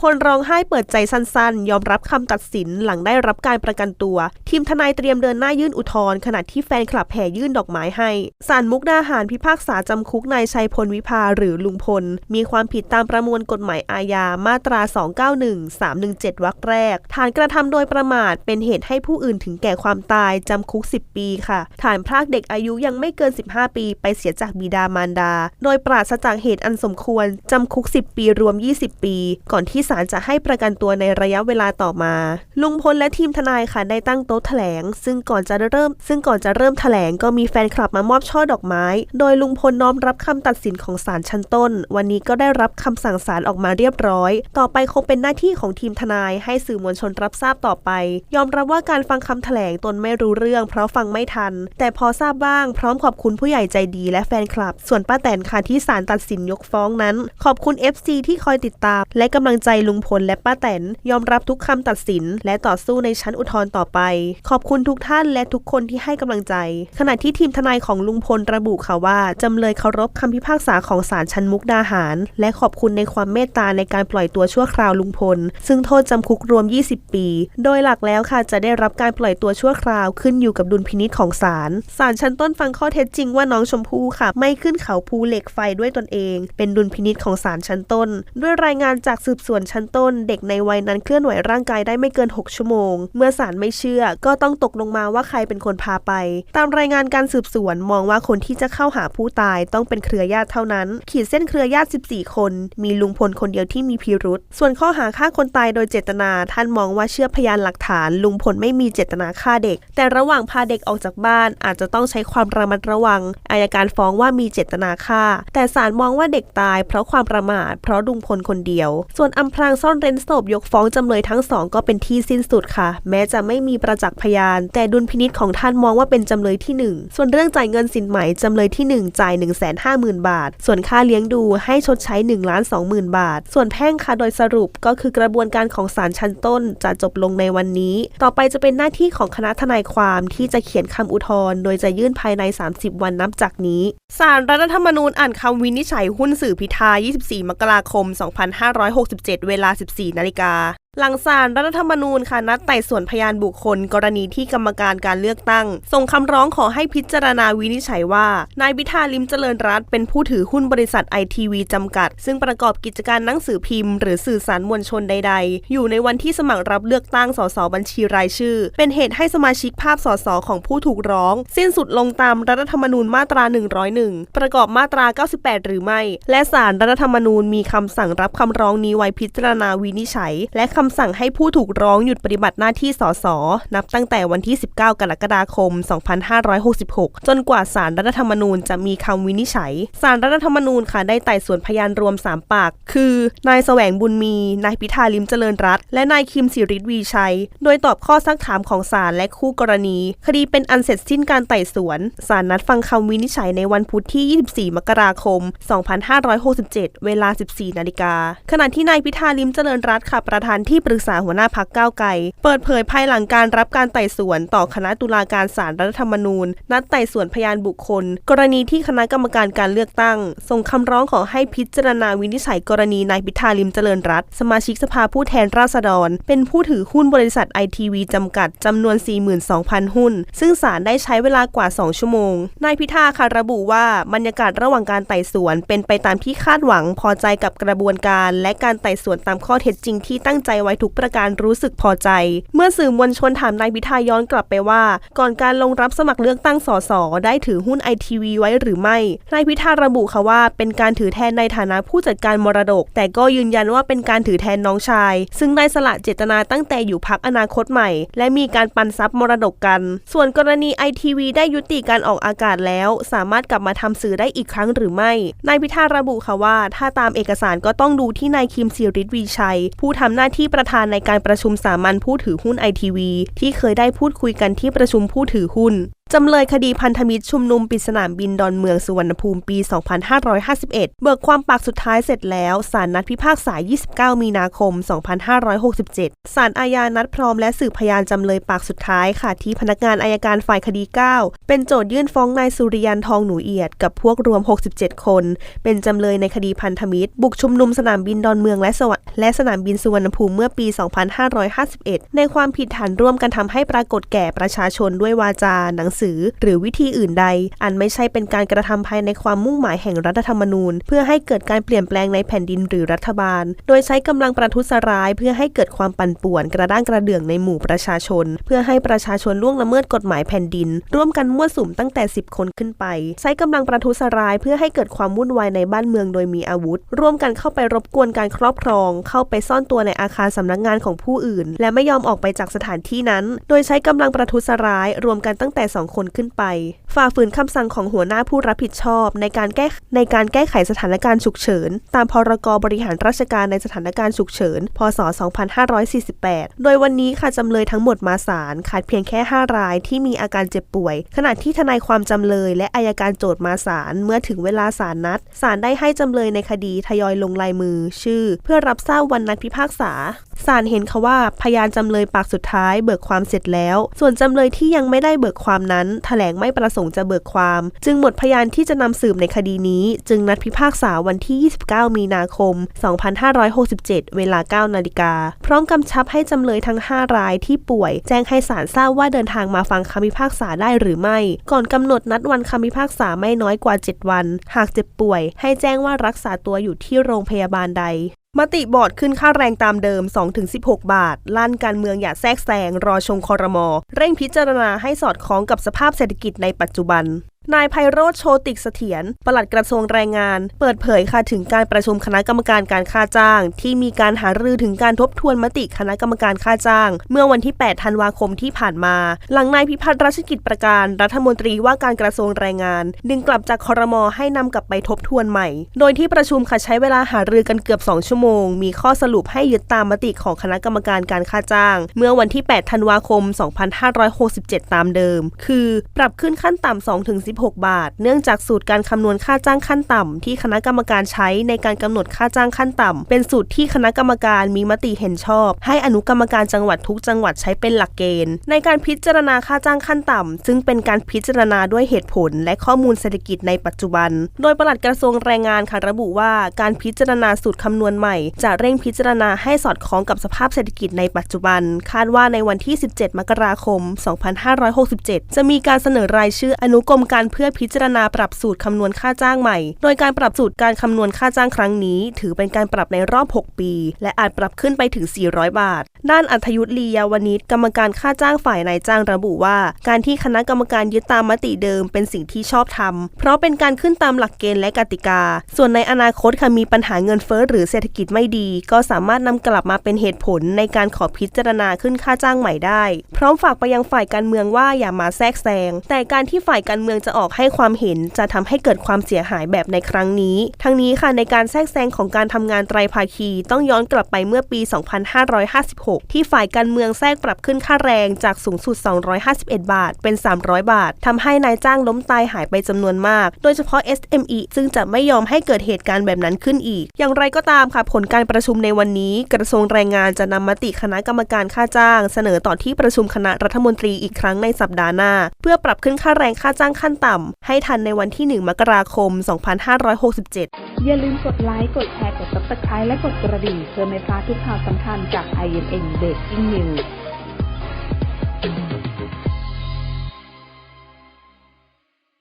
พลร้องไห้เปิดใจสั้นๆ ยอมรับคำตัดสินหลังได้รับการประกันตัว ทีมทนายเตรียมเดินหน้ายื่นอุทธรณ์ขณะที่แฟนคลับแห่ยื่นดอกไม้ให้ศาลมุกดาหารพิพากษาจำคุกนายชัยพลวิภาหรือลุงพล มีความผิดตามประมวลกฎหมายอาญามาตรา 291 317 วรรคแรก ฐานกระทำโดยประมาทเป็นเหตุให้ผู้อื่นถึงแก่ความตายจำคุก 10 ปีค่ะ ฐานพรากเด็กอายุยังไม่เกิน 15 ปี ไปเสียจากบิดามารดา โดยปราศจากเหตุอันสมควรจำคุก 10 ปีรวม 20 ปี ก่อนที่ศาลจะให้ประกันตัวในระยะเวลาต่อมา ลุงพลและทีมทนายค่ะได้ตั้งโต๊ะแถลง ซึ่งก่อนจะเริ่ม ซึ่งก่อนจะเริ่มแถลงก็มีแฟนคลับมามอบช่อดอกไม้ โดยลุงพลน้อมรับคำตัดสินของศาลชั้นต้น วันนี้ก็ได้รับคำสั่งศาลออกมาเรียบร้อย ต่อไปคงเป็นหน้าที่ของทีมทนายให้สื่อมวลชนรับทราบต่อไป ยอมรับว่าการฟังคำแถลงตนไม่รู้เรื่อง เพราะฟังไม่ทัน แต่พอทราบบ้างพร้อมขอบคุณผู้ใหญ่ใจดีและแฟนคลับ ส่วนป้าแตนค่ะที่ศาลตัดสินยกฟ้องนั้น ขอบคุณ FC ที่คอยติดตาม และกำลังใจลุงพลและป้าแตน ยอมรับทุกคำตัดสิน และต่อสู้ในชั้นอุทธรณ์ต่อไป ขอบคุณทุกท่านและทุกคนที่ให้กำลังใจ ขณะที่ทีมทนายของลุงพลระบุค่ะว่าจำเลยเคารพคำพิพากษาของศาลชั้นมุกดาหาร และขอบคุณในความเมตตาในการปล่อยตัวชั่วคราวลุงพล ซึ่งโทษจำคุกรวม 20 ปี โดยหลักแล้วค่ะจะได้รับการปล่อยตัวชั่วคราวขึ้นอยู่กับดุลพินิจของศาลศาลชั้นต้นฟังข้อเท็จจริงว่าน้องชมพู่ค่ะ ไม่ขึ้นเขาภูเหล็กไฟด้วยตนเอง เป็นดุลพินิจของศาลชั้นต้น ด้วยรายงานจากสืบสวนนชั้นต้น เด็กในวัยนั้นเคลื่อนไหวร่างกายได้ไม่เกิน 6 ชั่วโมง เมื่อศาลไม่เชื่อ ก็ต้องตกลงมาว่าใครเป็นคนพาไป ตามรายงานการสืบสวนมองว่าคนที่จะเข้าหาผู้ตายต้องเป็นเครือญาติเท่านั้น ขีดเส้นเครือญาติ 14 คน มีลุงพลคนเดียวที่มีพิรุษส่วนข้อหาฆ่าคนตายโดยเจตนา ท่านมองว่าเชื่อพยานหลักฐาน ลุงพลไม่มีเจตนาฆ่าเด็ก แต่ระหว่างพาเด็กออกจากบ้านอาจจะต้องใช้ความระมัดระวังอายการฟ้องว่ามีเจตนาฆ่า แต่ศาลมองว่าเด็กตายเพราะความประมาทเพราะลุงพลคนเดียว ส่วนอำพรางซ่อนเร้นศพยกฟ้องจำเลยทั้งสองก็เป็นที่สิ้นสุดค่ะ แม้จะไม่มีประจักษ์พยาน แต่ดุลพินิษของท่านมองว่าเป็นจำเลยที่ 1 ส่วนเรื่องจ่ายเงินสินไหมจำเลยที่ 1 จ่าย 1 5 0 0 0 0 บาท ส่วนค่าเลี้ยงดูให้ชดใช้1ล้าน20,000 บาท ส่วนแพ่งค่ะโดยสรุปก็คือกระบวนการของศาลชั้นต้น จะจบลงในวันนี้ ต่อไปจะเป็นหน้าที่ของคณะทนายความที่จะเขียนคำอุทธรณ์โดยจะยื่นภายใน 30 วันนับจากนี้ศาลรัฐธรรมนูญอ่านคำวินิจฉัยหุ้นสื่อพิธา 24 มกราคม 2567เวลา 14 นาฬิกา หลังศาลรัฐธรรมนูญค่ะนัดไต่สวนพยานบุคคล กรณีที่กรรมการการเลือกตั้ง ส่งคำร้องขอให้พิจารณาวินิจฉัยว่า นายพิธาลิมเจริญรัตเป็นผู้ถือหุ้นบริษัทไอทีวีจำกัด ซึ่งประกอบกิจการหนังสือพิมพ์ หรือสื่อสารมวลชนใด ๆ อยู่ในวันที่สมัครรับเลือกตั้งสสบัญชีรายชื่อ เป็นเหตุให้สมาชิกภาพสสของผู้ถูกร้อง สิ้นสุดลงตามรัฐธรรมนูญมาตรา 101 ประกอบมาตรา 98 หรือไม่ และศาลรัฐธรรมนูญมีคำสั่งรับคำร้องนี้ไว้พิจารณาวินิจฉัย และคำำสั่งให้ผู้ถูกร้องหยุดปฏิบัติหน้าที่สสนับตั้งแต่วันที่ 19 กรกฎาคม 2566 จนกว่าศาลรัฐธรรมนูญจะมีคำวินิจฉัยศาลรัฐธรรมนูญค่ะได้ไต่สวนพยานรวม 3 ปาก คือนายแสวงบุญมี นายพิธาลิมเจริญรัตและนายคิมสิริวีชัย โดยตอบข้อซักถามของศาลและคู่กรณี คดีเป็นอันเสร็จสิ้นการไต่สวน ศาลนัดฟังคำวินิจฉัยในวันพุธที่ 24 มกราคม 2567 เวลา 14 นาฬิกา ขณะที่นายพิธาลิมเจริญรัตค่ะประธานที่ที่ปรึกษาหัวหน้าพักก้าวไกล เปิดเผยภายหลังการรับการไต่สวนต่อคณะตุลาการศาลรัฐธรรมนูญ นัดไต่สวนพยานบุคคล กรณีที่คณะกรรมการการเลือกตั้ง ส่งคำร้องขอให้พิจารณาวินิจฉัยกรณีนายพิธาลิมเจริญรัตสมาชิกสภาผู้แทนราษฎร เป็นผู้ถือหุ้นบริษัทไอทีวีจำกัดจำนวน 42,000 หุ้น ซึ่งศาลได้ใช้เวลากว่า 2 ชั่วโมง นายพิธาค่ะระบุว่าบรรยากาศระหว่างการไต่สวน เป็นไปตามที่คาดหวังพอใจกับกระบวนการ และการไต่สวนตามข้อเท็จจริงที่ตั้งใจไว้ทุกประการรู้สึกพอใจ เมื่อสื่อมวลชนถามนายพิธาย้อนกลับไปว่า ก่อนการลงรับสมัครเลือกตั้งสสได้ถือหุ้นไอทีวีไว้หรือไม่นายพิธาระบุค่ะว่า เป็นการถือแทนในฐานะผู้จัดการมรดก แต่ก็ยืนยันว่าเป็นการถือแทนน้องชาย ซึ่งได้สละเจตนาตั้งแต่อยู่พักอนาคตใหม่ และมีการปันทรัพย์มรดกกัน ส่วนกรณีไอทีวีได้ยุติการออกอากาศแล้ว สามารถกลับมาทำสื่อได้อีกครั้งหรือไม่นายพิธาระบุค่ะว่า ถ้าตามเอกสารก็ต้องดูที่นายคิมศิริวีชัย ผู้ทำหน้าที่ที่ประธานในการประชุมสามัญผู้ถือหุ้นไอทีวีที่เคยได้พูดคุยกันที่ประชุมผู้ถือหุ้นจำเลยคดีพันธมิตรชุมนุมปิดสนามบินดอนเมืองสุวรรณภูมิปี 2551 เบิกความปากสุดท้ายเสร็จแล้ว ศาลนัดพิพากษา 29 มีนาคม 2567 ศาลอาญานัดพร้อมและสืบพยานจำเลยปากสุดท้ายค่ะที่พนักงานอายการฝ่ายคดี 9 เป็นโจทยื่นฟ้องนายสุริยันทองหนูเอียดกับพวกรวม 67 คน เป็นจำเลยในคดีพันธมิตร บุกชุมนุมสนามบินดอนเมืองและสวและสนามบินสุวรรณภูมิเมื่อปี 2551 ในความผิดฐานร่วมกันทำให้ปรากฏแก่ประชาชนด้วยวาจาหนังสือ หรือวิธีอื่นใด อันไม่ใช่เป็นการกระทำภายในความมุ่งหมายแห่งรัฐธรรมนูญ เพื่อให้เกิดการเปลี่ยนแปลงในแผ่นดินหรือรัฐบาล โดยใช้กำลังประทุษร้าย เพื่อให้เกิดความปั่นป่วนกระด้างกระเดื่องในหมู่ประชาชน เพื่อให้ประชาชนล่วงละเมิดกฎหมายแผ่นดิน ร่วมกันมั่วสุมตั้งแต่ 10 คนขึ้นไป ใช้กำลังประทุษร้าย เพื่อให้เกิดความวุ่นวายในบ้านเมืองโดยมีอาวุธ ร่วมกันเข้าไปรบกวนการครอบครอง เข้าไปซ่อนตัวในอาคารสำนักงานของผู้อื่น และไม่ยอมออกไปจากสถานที่นั้น โดยใช้กำลังประทุษร้าย รวมกันตั้งแต่ 2คนขึ้นไป ฝ่าฝืนคำสั่งของหัวหน้าผู้รับผิดชอบในการแก้ในการแก้ไขสถานการณ์ฉุกเฉิน ตามพรกบริหารราชการในสถานการณ์ฉุกเฉิน พศ 2548 โดยวันนี้ค่ะจำเลยทั้งหมดมาศาลขาดเพียงแค่ 5 รายที่มีอาการเจ็บป่วย ขณะที่ทนายความจำเลยและอายการโจทย์มาศาลเมื่อถึงเวลาศาลนัดศาลได้ให้จำเลยในคดีทยอยลงลายมือ ชื่อ เพื่อรับทราบวันนัดพิพากษา ศาลเห็นค่ะว่าพยานจำเลยปากสุดท้ายเบิกความเสร็จแล้ว ส่วนจำเลยที่ยังไม่ได้เบิกความนั้นแถลงไม่ประสงค์จะเบิกความ จึงหมดพยานที่จะนำสืบในคดีนี้ จึงนัดพิพากษาวันที่ 29 มีนาคม 2567 เวลา 9 นาฬิกา พร้อมกำชับให้จำเลยทั้ง 5 รายที่ป่วย แจ้งให้ศาลทราบว่าเดินทางมาฟังคำพิพากษาได้หรือไม่ ก่อนกำหนดนัดวันคำพิพากษาไม่น้อยกว่า 7 วัน หากเจ็บป่วย ให้แจ้งว่ารักษาตัวอยู่ที่โรงพยาบาลใด มติบอร์ดขึ้นค่าแรงตามเดิม 2-16 บาท ลั่นการเมืองอย่าแทรกแซง รอชงคอรมอ เร่งพิจารณาให้สอดคล้องกับสภาพเศรษฐกิจในปัจจุบัน นายไพโรธโชติกเสถียรปลัดกระทรวงแรงงาน เปิดเผยค่ะถึงการประชุมคณะกรรมการการค่าจ้าง ที่มีการหารือถึงการทบทวนมติคณะกรรมการค่าจ้าง เมื่อวันที่ 8 ธันวาคมที่ผ่านมา หลังนายพิพัฒน์รัชกิจประการ รัฐมนตรีว่าการกระทรวงแรงงาน ดึงกลับจากคอรมอให้นำกลับไปทบทวนใหม่ โดยที่ประชุมค่ะใช้เวลาหารือกันเกือบ 2 ชั่วโมง มีข้อสรุปให้ยึดตามมติของคณะกรรมการการค่าจ้าง เมื่อวันที่ 8 ธันวาคม 2567 ตามเดิม คือ ปรับขึ้นขั้นต่ำ16 บาท เนื่องจากสูตรการคำนวณค่าจ้างขั้นต่ำที่คณะกรรมการใช้ในการกำหนดค่าจ้างขั้นต่ำเป็นสูตรที่คณะกรรมการมีมติเห็นชอบ ให้อนุกรรมการจังหวัดทุกจังหวัดใช้เป็นหลักเกณฑ์ ในการพิจารณาค่าจ้างขั้นต่ำซึ่งเป็นการพิจารณาด้วยเหตุผล และข้อมูลเศรษฐกิจในปัจจุบัน โดยปลัดกระทรวงแรงงานค่ะระบุว่า การพิจารณาสูตรคำนวณใหม่ จะเร่งพิจารณาให้สอดคล้องกับสภาพเศรษฐกิจในปัจจุบัน คาดว่าในวันที่ 17 มกราคม 2567 จะมีการเสนอรายชื่ออนุกรมการเพื่อพิจารณาปรับสูตรคำนวณค่าจ้างใหม่ โดยการปรับสูตรการคำนวณค่าจ้างครั้งนี้ ถือเป็นการปรับในรอบ 6 ปี และอาจปรับขึ้นไปถึง 400 บาท ด้านอัธยุทธลียาวนิชกรรมการค่าจ้างฝ่ายนายจ้างระบุว่า การที่คณะกรรมการยึดตามมติเดิมเป็นสิ่งที่ชอบทำเพราะเป็นการขึ้นตามหลักเกณฑ์และกติกา ส่วนในอนาคตค่ะมีปัญหาเงินเฟ้อหรือเศรษฐกิจไม่ดี ก็สามารถนำกลับมาเป็นเหตุผลในการขอพิจารณาขึ้นค่าจ้างใหม่ได้ พร้อมฝากไปยังฝ่ายการเมืองว่าอย่ามาแทรกแซงแต่การที่ฝ่ายการเมืองจะออกให้ความเห็นจะทำให้เกิดความเสียหายแบบในครั้งนี้ ทั้งนี้ค่ะในการแทรกแซงของการทำงานไตรภาคี ต้องย้อนกลับไปเมื่อปี 2556 ที่ฝ่ายการเมืองแทรกปรับขึ้นค่าแรงจากสูงสุด 251 บาท เป็น 300 บาททำให้นายจ้างล้มตายหายไปจำนวนมาก โดยเฉพาะ SME ซึ่งจะไม่ยอมให้เกิดเหตุการณ์แบบนั้นขึ้นอีก อย่างไรก็ตามค่ะผลการประชุมในวันนี้ กระทรวงแรงงานจะนำมติคณะกรรมการค่าจ้าง เสนอต่อที่ประชุมคณะรัฐมนตรีอีกครั้งในสัปดาห์หน้า เพื่อปรับขึ้นค่าแรงค่าจ้างขั้นต่ำให้ทันในวันที่ 1 มกราคม 2567 อย่าลืมกดไลค์ กดแชร์ กด subscribe และกดกระดิ่งเพื่อไม่พลาดทุกข่าวสำคัญจาก INN Breaking News